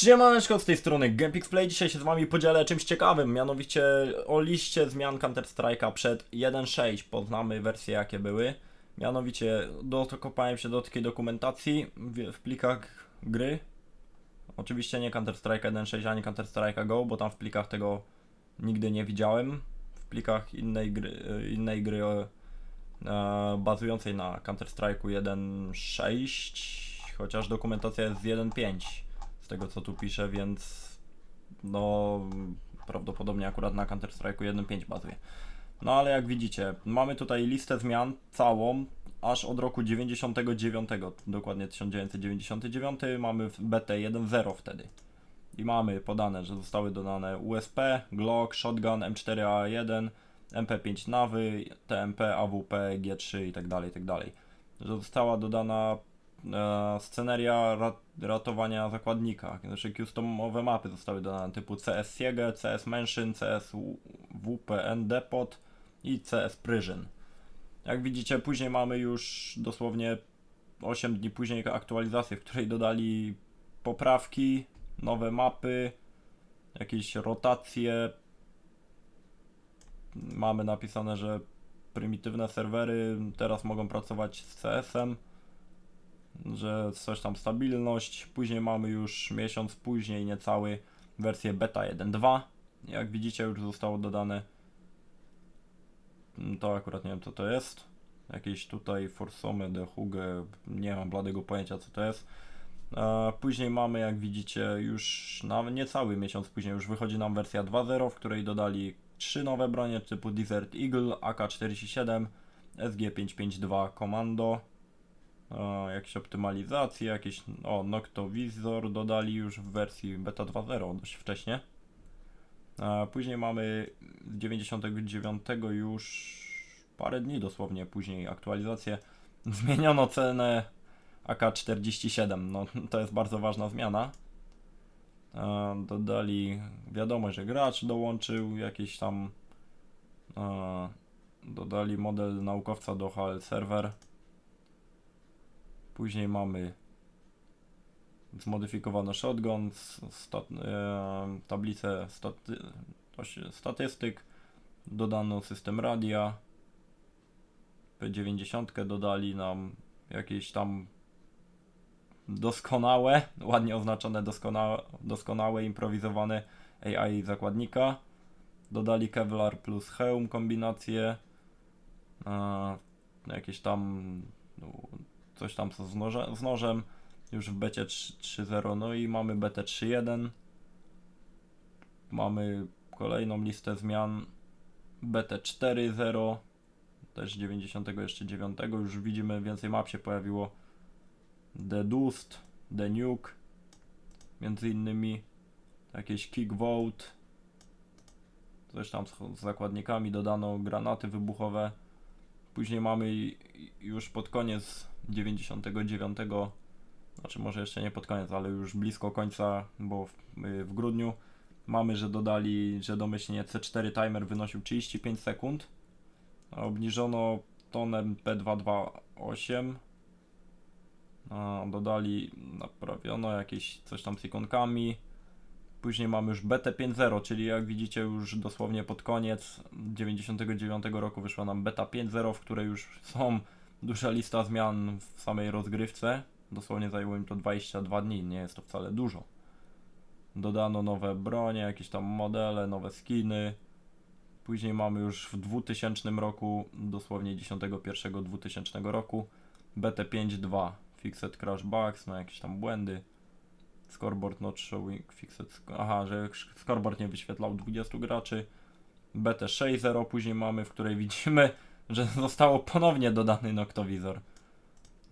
Siemaneczko, z tej strony GamePixPlay. Dzisiaj się z wami podzielę czymś ciekawym, mianowicie o liście zmian Counter-Strike'a przed 1.6. Poznamy wersje jakie były. Mianowicie dokopałem się do takiej dokumentacji w, w plikach gry. Oczywiście nie Counter-Strike 1.6 ani Counter-Strike Go, bo tam w plikach tego nigdy nie widziałem. W plikach innej gry, innej gry e, bazującej na Counter-Strike'u 1.6, chociaż dokumentacja jest z 1.5 z tego co tu piszę, więc no prawdopodobnie akurat na Counter-Strike'u 1.5 bazuje. No ale jak widzicie, mamy tutaj listę zmian całą, aż od roku 99, dokładnie 1999, mamy w BT 1.0 wtedy. I mamy podane, że zostały dodane USP, Glock, Shotgun, M4A1, MP5 Nawy, TMP, AWP, G3 i tak dalej, i tak. Że została dodana e, sceneria rat, ratowania zakładnika. Znaczy customowe mapy zostały dodane typu CS Siege, CS Mansion, CS WPN Depot i CS Prison. Jak widzicie, później mamy już dosłownie 8 dni później aktualizację, w której dodali poprawki, nowe mapy, jakieś rotacje. Mamy napisane, że prymitywne serwery teraz mogą pracować z CS-em że coś tam stabilność. Później mamy już miesiąc później, niecały wersję beta 1.2. Jak widzicie, już zostało dodane. To akurat nie wiem co to jest. Jakieś tutaj Forsome de Huge, nie mam bladego pojęcia co to jest. Później mamy, jak widzicie, już na niecały miesiąc później już wychodzi nam wersja 2.0, w której dodali trzy nowe bronie typu Desert Eagle, AK-47, SG-552 Commando, o, jakieś optymalizacje, jakieś, o, Noctovizor dodali już w wersji beta 2.0 dość wcześnie. A później mamy z 99 już parę dni dosłownie później aktualizację. Zmieniono cenę AK-47, no to jest bardzo ważna zmiana. A, dodali wiadomo, że gracz dołączył jakieś tam a, dodali model naukowca do HL Server. Później mamy zmodyfikowano shotgun, stat, e, tablicę staty, statystyk, dodano system radia, P90 dodali nam jakieś tam doskonałe, ładnie oznaczone doskonałe, doskonałe improwizowane AI zakładnika. Dodali Kevlar plus hełm kombinację. E, jakieś tam no, coś tam co z, noże, z nożem, już w becie 3.0, no i mamy BT 3.1. Mamy kolejną listę zmian. BT 4.0, też 90 jeszcze 9, już widzimy więcej map się pojawiło. The Dust, The Nuke, między innymi. Jakieś Kick Vote, coś tam z, z zakładnikami dodano. Granaty wybuchowe. Później mamy już pod koniec 99, znaczy może jeszcze nie pod koniec, ale już blisko końca, bo w, y, w grudniu mamy, że dodali, że domyślnie C4 timer wynosił 35 sekund, obniżono tonem P228, a, dodali, naprawiono jakieś coś tam z ikonkami, Później mamy już BT5.0, czyli jak widzicie już dosłownie pod koniec 99 roku wyszła nam beta 5.0, w której już są duża lista zmian w samej rozgrywce. Dosłownie zajęło im to 22 dni, nie jest to wcale dużo. Dodano nowe bronie, jakieś tam modele, nowe skiny. Później mamy już w 2000 roku, dosłownie 10.1 2000 roku, BT5.2, Fixed Crash Bugs, no jakieś tam błędy. Scoreboard not showing fixed. Aha, że scoreboard nie wyświetlał 20 graczy. BT 6.0 później mamy, w której widzimy, że zostało ponownie dodany Noctowizor.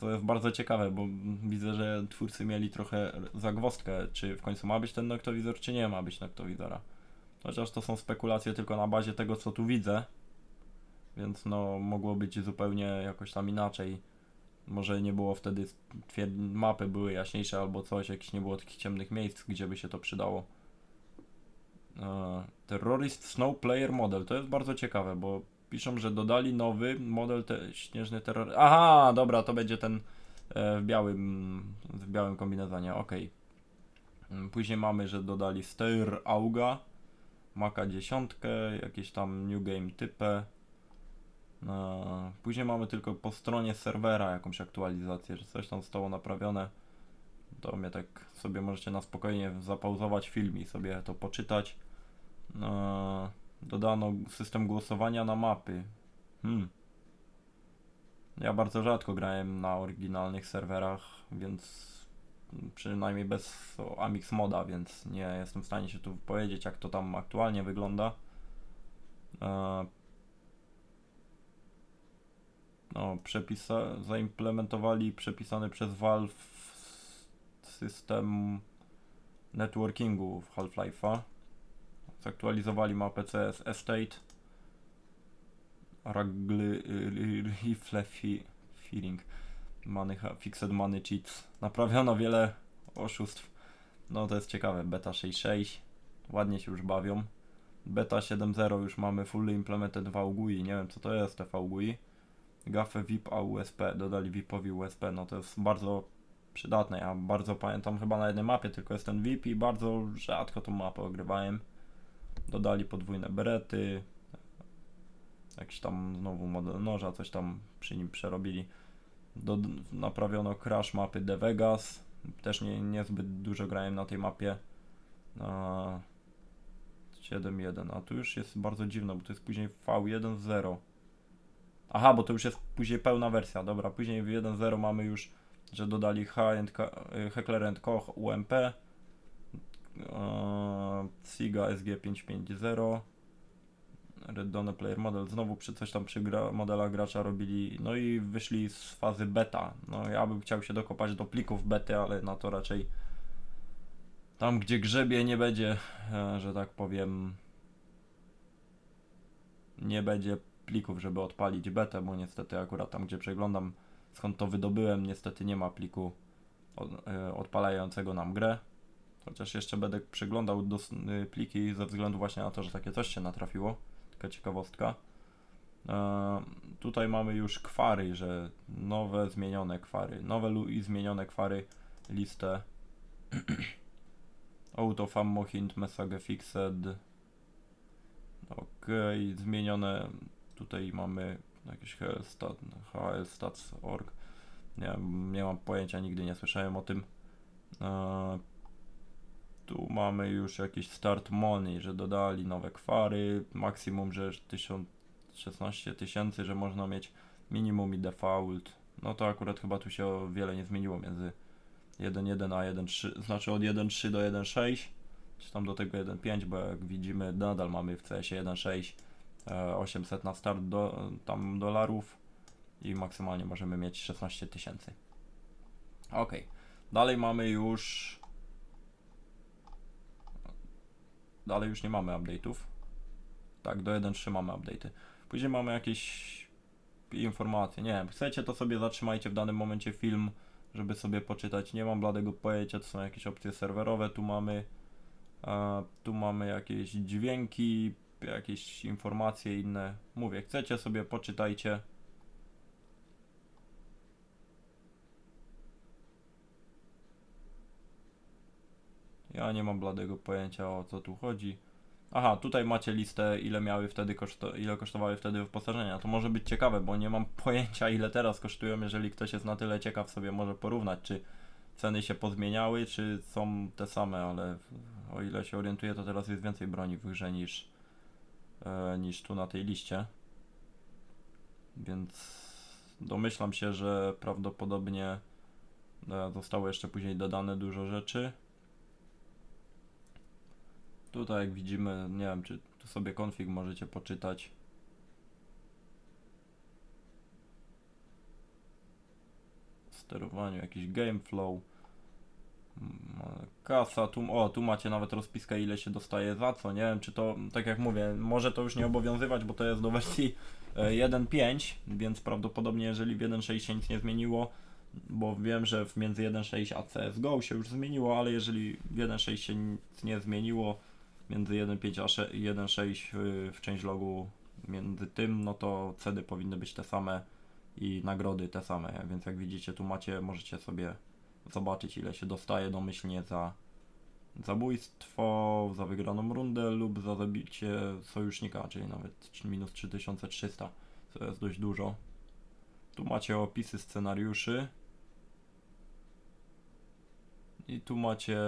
To jest bardzo ciekawe, bo widzę, że twórcy mieli trochę zagwozdkę, czy w końcu ma być ten Noctowizor, czy nie ma być Noctowizora. Chociaż to są spekulacje tylko na bazie tego, co tu widzę. Więc no, mogło być zupełnie jakoś tam inaczej. Może nie było wtedy mapy były jaśniejsze albo coś, jakieś nie było takich ciemnych miejsc, gdzie by się to przydało. E, Terrorist Snow Player Model, to jest bardzo ciekawe, bo piszą, że dodali nowy model te, śnieżny terror. Aha, dobra, to będzie ten e, w białym w białym kombinezonie, okej. Mm, Później mamy, że dodali Steyr Auga, Maka 10, jakieś tam New Game typy. E, Później mamy tylko po stronie serwera jakąś aktualizację, że coś tam zostało naprawione. To mnie tak sobie możecie na spokojnie zapauzować film i sobie to poczytać. E, Dodano system głosowania na mapy. Hmm. Ja bardzo rzadko grałem na oryginalnych serwerach, więc przynajmniej bez Amix moda, więc nie jestem w stanie się tu powiedzieć, jak to tam aktualnie wygląda. E, No, przepisa zaimplementowali przepisany przez Valve system networkingu w Half-Life'a. Zaktualizowali mapę CS Estate. Ragly Rifle fi, Feeling. Money, fixed money cheats. Naprawiono wiele oszustw. No to jest ciekawe. Beta 6.6. Ładnie się już bawią. Beta 7.0 już mamy fully implemented w AUGUI. Nie wiem co to jest te AUGUI. Gafę VIP a USP. Dodali VIPowi USP. No to jest bardzo przydatne. Ja bardzo pamiętam chyba na jednej mapie tylko jest ten VIP i bardzo rzadko tą mapę ogrywałem. Dodali podwójne berety. Jakiś tam znowu model noża, coś tam przy nim przerobili. Do, naprawiono crash mapy The Vegas. Też nie, niezbyt dużo grałem na tej mapie. Na 7.1, a tu już jest bardzo dziwne, bo to jest później V1.0. Aha, bo to już jest później pełna wersja. Dobra, później w 1.0 mamy już, że dodali y, Heckler Koch UMP, e, Siga SG550, Red Dawn Player Model. Znowu przy coś tam przy gra, modela gracza robili, no i wyszli z fazy beta. No ja bym chciał się dokopać do plików bety, ale na to raczej tam, gdzie grzebie nie będzie, e, że tak powiem, nie będzie plików, żeby odpalić betę, bo niestety akurat tam, gdzie przeglądam, skąd to wydobyłem, niestety nie ma pliku e, odpalającego nam grę. Chociaż jeszcze będę przeglądał dos, y, pliki ze względu właśnie na to, że takie coś się natrafiło. Taka ciekawostka. E, tutaj mamy już kwary, że nowe, zmienione kwary. Nowe i zmienione kwary, listę. Auto Fammo Hint Message Fixed. Okej, zmienione. Tutaj mamy jakieś HLStat, HLStats.org. Nie, nie mam pojęcia, nigdy nie słyszałem o tym. Tu mamy już jakiś start money, że dodali nowe kwary, maksimum, że 1000, 16 tysięcy, że można mieć minimum i default. No to akurat chyba tu się o wiele nie zmieniło między 1.1 a 1.3, znaczy od 1.3 do 1.6, czy tam do tego 1.5, bo jak widzimy nadal mamy w CS-ie 1.6 e, 800 na start do, tam dolarów i maksymalnie możemy mieć 16 tysięcy. Ok, dalej mamy już dalej już nie mamy update'ów. Tak, do 1.3 mamy update'y. Później mamy jakieś informacje. Nie wiem, chcecie to sobie zatrzymajcie w danym momencie film, żeby sobie poczytać. Nie mam bladego pojęcia, to są jakieś opcje serwerowe. Tu mamy e, tu mamy jakieś dźwięki, jakieś informacje inne. Mówię, chcecie sobie poczytajcie. Ja nie mam bladego pojęcia o co tu chodzi. Aha, tutaj macie listę ile miały wtedy koszto ile kosztowały wtedy wyposażenia. To może być ciekawe, bo nie mam pojęcia ile teraz kosztują, jeżeli ktoś jest na tyle ciekaw sobie może porównać, czy ceny się pozmieniały, czy są te same, ale o ile się orientuję, to teraz jest więcej broni w grze niż, niż tu na tej liście. Więc domyślam się, że prawdopodobnie e, zostało jeszcze później dodane dużo rzeczy. Tutaj jak widzimy, nie wiem czy tu sobie config możecie poczytać. Sterowaniu jakiś game flow. Kasa, tu, o, tu macie nawet rozpiskę ile się dostaje za co, nie wiem czy to, tak jak mówię, może to już nie obowiązywać, bo to jest do wersji e, 1.5, więc prawdopodobnie jeżeli w 1.6 się nic nie zmieniło, bo wiem, że w między 1.6 a CSGO się już zmieniło, ale jeżeli w 1.6 się nic nie zmieniło, między 1.5 a sze- 1.6 y, w changelogu między tym, no to cedy powinny być te same i nagrody te same, więc jak widzicie tu macie, możecie sobie zobaczyć ile się dostaje domyślnie za, zabójstwo, za wygraną rundę lub za zabicie sojusznika, czyli nawet minus 3300, co jest dość dużo. Tu macie opisy scenariuszy. I tu macie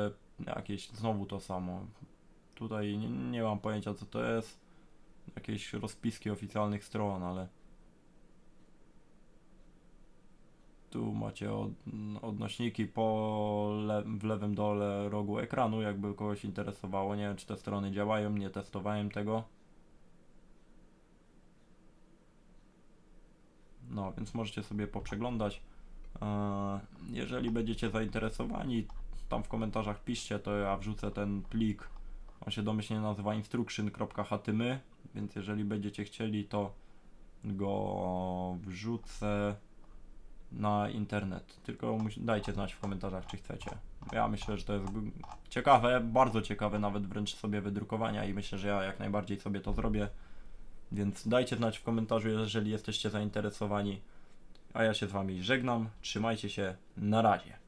jakieś, znowu to samo. Tutaj nie, nie mam pojęcia co to jest. Jakieś rozpiski oficjalnych stron, ale tu macie od, odnośniki po le, w lewym dole rogu ekranu, jakby kogoś interesowało. Nie wiem, czy te strony działają, nie testowałem tego. No, więc możecie sobie poprzeglądać. Eee, Jeżeli będziecie zainteresowani, tam w komentarzach piszcie, to ja wrzucę ten plik. On się domyślnie nazywa instruction.htymy, więc jeżeli będziecie chcieli, to go wrzucę na internet. Tylko dajcie znać w komentarzach, czy chcecie. Ja myślę, że to jest ciekawe, bardzo ciekawe, nawet wręcz sobie wydrukowania i myślę, że ja jak najbardziej sobie to zrobię. Więc dajcie znać w komentarzu, jeżeli jesteście zainteresowani. A ja się z Wami żegnam. Trzymajcie się. Na razie.